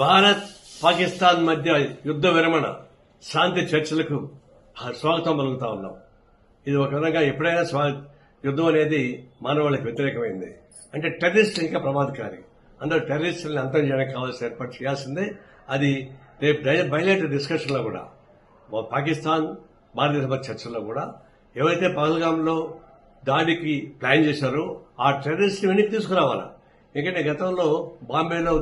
భారత్ పాకిస్తాన్ మధ్య యుద్ధ విరమణ శాంతి చర్చలకు స్వాగతం పలుకుతా ఉన్నాం. ఇది ఒక విధంగా ఎప్పుడైనా స్వా యుద్ధం అనేది మానవాళికి వ్యతిరేకమైంది. అంటే టెర్రరిస్ట్ ఇంకా ప్రమాదకారి. అందరూ టెర్రరిస్టులను అంతం చేయడానికి కావాల్సిన ఏర్పాటు చేయాల్సిందే. అది రేపు బయలేటర్ డిస్కషన్లో కూడా పాకిస్తాన్ భారతదేశ చర్చల్లో కూడా ఎవరైతే పహల్గాంలో దాడికి ప్లాన్ చేశారో ఆ టెర్రరిస్ట్ వెనక్కి తీసుకురావాలా? ఎందుకంటే గతంలో బాంబేలో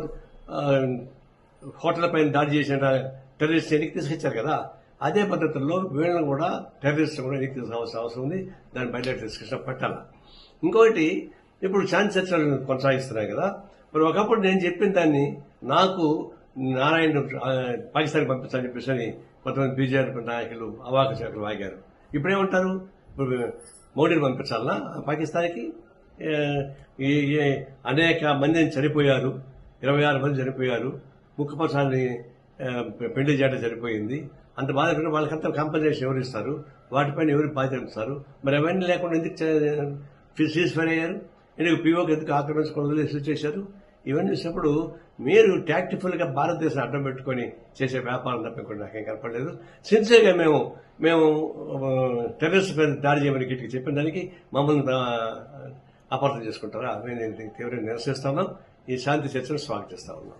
హోటల్ పైన దాడి చేసిన టెర్రరిస్ట్ వెనక్కి తీసుకొచ్చారు కదా అదే పద్ధతుల్లో వీళ్ళని కూడా టెర్రరిస్ట్ కూడా వెనక్కి తీసుకోవాల్సిన అవసరం ఉంది. దాని బయట డిస్కషన్ పెట్టాలి. ఇంకొకటి ఇప్పుడు శాంతి చర్చలు కొనసాగిస్తున్నాయి కదా. మరి ఒకప్పుడు నేను చెప్పిన దాన్ని నాకు నారాయణ పాకిస్తాన్కి పంపించాలని చెప్పేసి కొంతమంది బీజేపీ నాయకులు అవాక శాఖలు వాగారు. ఇప్పుడేమంటారు ఇప్పుడు మోడీని పంపించాలనా? పాకిస్తాన్కి? ఈ అనేక మందిని చనిపోయారు. ఇరవై ఆరు మంది చనిపోయారు. ముఖ్యపక్షాన్ని పెళ్ళి చేయడం సరిపోయింది. అంత బాధపడిన వాళ్ళకంతా కాంపన్సేషన్ ఎవరు ఇస్తారు? వాటిపైన ఎవరు బాధ్యతారు మరి అవన్నీ లేకుండా ఎందుకు సీజ్ ఫైర్ అయ్యారు? ఎందుకు పీఓకి ఎందుకు ఆక్రమించుకొని వదిలేసి చేశారు ఇవన్నీ చూసినప్పుడు మీరు టాక్టిఫుల్గా భారతదేశం అడ్డం పెట్టుకొని చేసే వ్యాపారం తప్ప ఇంకోటి నాకేం కనపడలేదు. సిన్సియర్గా మేము మేము టెర్రరిస్ట్ పైన దాడి చేయమని గిట్టికి చెప్పిన దానికి మమ్మల్ని అపార్థం చేసుకుంటారా? మేము తీవ్రంగా నిరసిస్తున్నాం ఈ శాంతి చర్చను స్వాగతిస్తా ఉన్నాం.